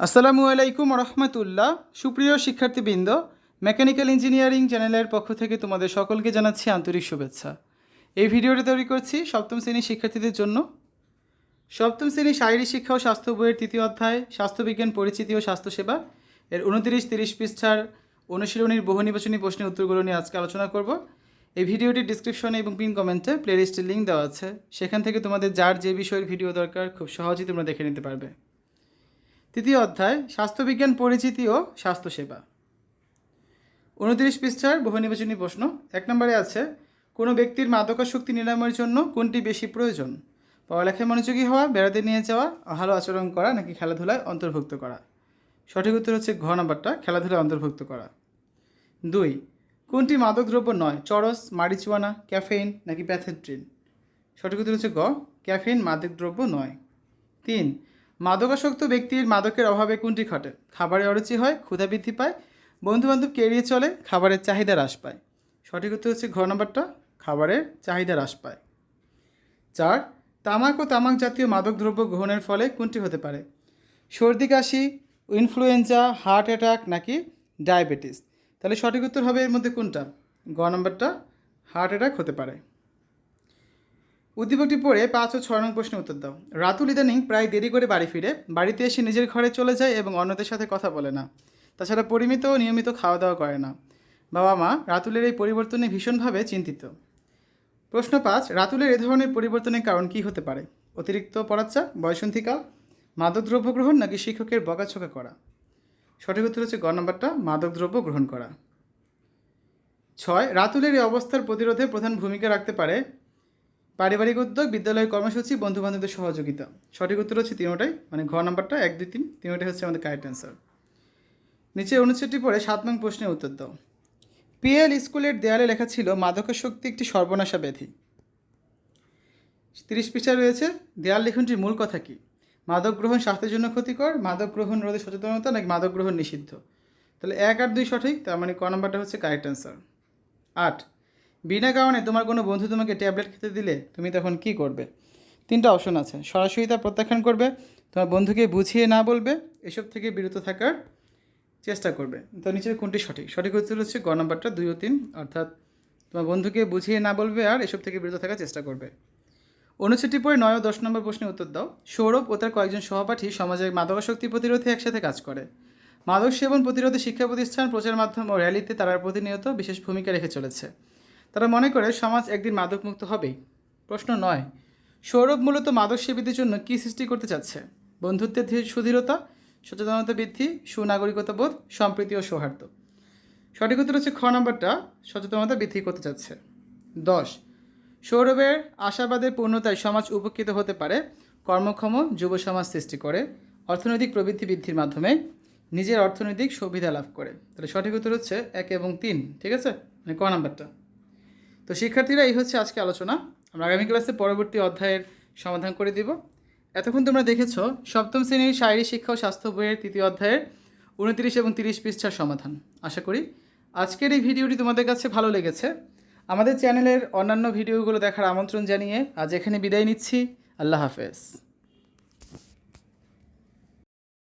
আসসালামু আলাইকুম রহমতুল্লাহ। সুপ্রিয় শিক্ষার্থীবৃন্দ, মেকানিক্যাল ইঞ্জিনিয়ারিং চ্যানেলের পক্ষ থেকে তোমাদের সকলকে জানাচ্ছি আন্তরিক শুভেচ্ছা। এই ভিডিওটি তৈরি করছি সপ্তম শ্রেণির শিক্ষার্থীদের জন্য। সপ্তম শ্রেণির শারীরিক শিক্ষা ও স্বাস্থ্য বইয়ের তৃতীয় অধ্যায়, স্বাস্থ্যবিজ্ঞান, পরিচিতি ও স্বাস্থ্যসেবা। এর উনতিরিশ, তিরিশ পৃষ্ঠার অনুশীলনীর বহু নির্বাচনী প্রশ্নের উত্তরগুলো নিয়ে আজকে আলোচনা করব। এই ভিডিওটির ডিসক্রিপশনে এবং পিন কমেন্টে প্লেলিস্টের লিঙ্ক দেওয়া আছে। সেখান থেকে তোমাদের যার যে বিষয়ের ভিডিও দরকার, খুব সহজেই তোমরা দেখে নিতে পারবে। তৃতীয় অধ্যায়, স্বাস্থ্যবিজ্ঞান, পরিচিতি ও স্বাস্থ্যসেবা। উনত্রিশ পৃষ্ঠার বহু নির্বাচনী প্রশ্ন। এক নম্বরে আছে, কোনো ব্যক্তির মাদকাসক্তি নিরাময়ের জন্য কোনটি বেশি প্রয়োজন? পড়ালেখায় মনোযোগী হওয়া, বেড়াতে নিয়ে যাওয়া, ভালো আচরণ করা, নাকি খেলাধুলায় অন্তর্ভুক্ত করা? সঠিক উত্তর হচ্ছে ঘ নম্বরটা, খেলাধুলায় অন্তর্ভুক্ত করা। দুই, কোনটি মাদকদ্রব্য নয়? চরস, মারিচুয়ানা, ক্যাফেইন, নাকি প্যাথেড্রিন সঠিক উত্তর হচ্ছে গ ক্যাফেইন মাদকদ্রব্য নয়। তিন মাদকাসক্ত ব্যক্তির মাদকের অভাবে কোনটি ঘটে খাবারে অরুচি হয়, ক্ষুধা বৃদ্ধি পায় বন্ধুবান্ধবকে এড়িয়ে চলে, খাবারের চাহিদা হ্রাস পায়। সঠিক উত্তর হচ্ছে ঘর নম্বরটা, খাবারের চাহিদা হ্রাস পায়। চার, তামাক ও তামাক জাতীয় মাদক দ্রব্য গ্রহণের ফলে কোনটি হতে পারে। সর্দি, কাশি ইনফ্লুয়েঞ্জা হার্ট অ্যাটাক নাকি ডায়াবেটিস তাহলে সঠিক উত্তর হবে এর মধ্যে কোনটা? গ নম্বরটা হার্ট অ্যাটাক হতে পারে। উদ্দীপকটি পড়ে পাঁচ ও ছয় নং প্রশ্নের উত্তর দাও। রাতুল ইদানিং প্রায় দেরি করে বাড়ি ফিরে। বাড়িতে এসে নিজের ঘরে চলে যায় এবং অন্যদের সাথে কথা বলে না। তাছাড়া পরিমিত ও নিয়মিত খাওয়া দাওয়া করে না। বাবা মা রাতুলের এই পরিবর্তনে ভীষণভাবে চিন্তিত। প্রশ্ন পাঁচ, রাতুলের এ ধরনের পরিবর্তনের কারণ কী হতে পারে? অতিরিক্ত পড়াচ্ছা বয়সন্ধিকাল মাদকদ্রব্য গ্রহণ নাকি শিক্ষকের বকাছকা করা? সঠিক উত্তর হচ্ছে গ নম্বরটা, মাদকদ্রব্য গ্রহণ করা। ছয়, রাতুলের এই অবস্থার প্রতিরোধে প্রধান ভূমিকা রাখতে পারে পারিবারিক উদ্যোগ, বিদ্যালয়ের কর্মসূচি বন্ধু বান্ধবদের সহযোগিতা। সঠিক উত্তর হচ্ছে তিনোটাই মানে ঘ নাম্বারটা, এক, দুই, তিন। তিনোটাই হচ্ছে আমাদের কারেক্ট অ্যান্সার নিচে অনুচ্ছেদটি পড়ে সাত নং প্রশ্নের উত্তর দাও। পিএল স্কুলের দেয়ালে লেখা ছিল মাদকাসক্তি একটি সর্বনাশা ব্যাধি। তিরিশ পৃষ্ঠায় রয়েছে, দেয়াল লিখনটির মূল কথা কী? মাদক গ্রহণ স্বাস্থ্যের জন্য ক্ষতিকর, মাদক গ্রহণ রোধে সচেতনতা নাকি মাদক গ্রহণ নিষিদ্ধ? তাহলে এক আর দুই সঠিক, তার মানে ক নাম্বারটা হচ্ছে কারেক্ট অ্যান্সার আট বিনা কারণে তোমার কোনো বন্ধু তোমাকে ট্যাবলেট খেতে দিলে তুমি তখন কি করবে? তিনটা অপশন আছে। সরাসরি তা প্রত্যাখ্যান করবে, তোমার বন্ধুকে বুঝিয়ে না বলবে, এসব থেকে বিরত থাকার চেষ্টা করবে। তো নিচের কোনটি সঠিক? সঠিক উত্তর হচ্ছে গ নম্বরটা দুই ও তিন, অর্থাৎ তোমার বন্ধুকে বুঝিয়ে না বলবে আর এসব থেকে বিরত থাকার চেষ্টা করবে। অনুচ্ছেদটি পরে নয় ও দশ নম্বর প্রশ্নের উত্তর দাও। সৌরভ ও তার কয়েকজন সহপাঠী সমাজের মাদকাসক্তি প্রতিরোধে একসাথে কাজ করে। মাদক সেবন প্রতিরোধে শিক্ষা প্রতিষ্ঠান প্রচার মাধ্যম ও র্যালিতে তারা প্রতিনিয়ত বিশেষ ভূমিকা রেখে চলেছে। তারা মনে করে সমাজ একদিন মাদকমুক্ত হবেই। প্রশ্ন নয়, সৌরভ মূলত মাদক সেবীদের জন্য কী সৃষ্টি করতে চাচ্ছে? বন্ধুত্বের সুদৃঢ়তা সচেতনতা বৃদ্ধি, সুনাগরিকতা বোধ, সম্প্রীতি ও সৌহার্দ্য। সঠিক উত্তর হচ্ছে খ নম্বরটা, সচেতনতা বৃদ্ধি করতে চাচ্ছে। দশ, সৌরভের আশাবাদের পূর্ণতায় সমাজ উপকৃত হতে পারে, কর্মক্ষম যুব সমাজ সৃষ্টি করে, অর্থনৈতিক প্রবৃদ্ধি বৃদ্ধির মাধ্যমে, নিজের অর্থনৈতিক সুবিধা লাভ করে। তাহলে সঠিক উত্তর হচ্ছে এক এবং তিন, ঠিক আছে? মানে ক নাম্বারটা। তো শিক্ষার্থীরা, এই হচ্ছে আজকে আলোচনা। আমরা আগামী ক্লাসে পরবর্তী অধ্যায়ের সমাধান করে দিব। এতক্ষণ তোমরা দেখেছ, সপ্তম শ্রেণির শারীরিক শিক্ষা ও স্বাস্থ্য বইয়ের তৃতীয় অধ্যায়ের উনত্রিশ এবং তিরিশ পৃষ্ঠার সমাধান। আশা করি আজকের এই ভিডিওটি তোমাদের কাছে ভালো লেগেছে। আমাদের চ্যানেলের অন্যান্য ভিডিওগুলো দেখার আমন্ত্রণ জানিয়ে আজ এখানে বিদায় নিচ্ছি। আল্লাহ হাফেজ।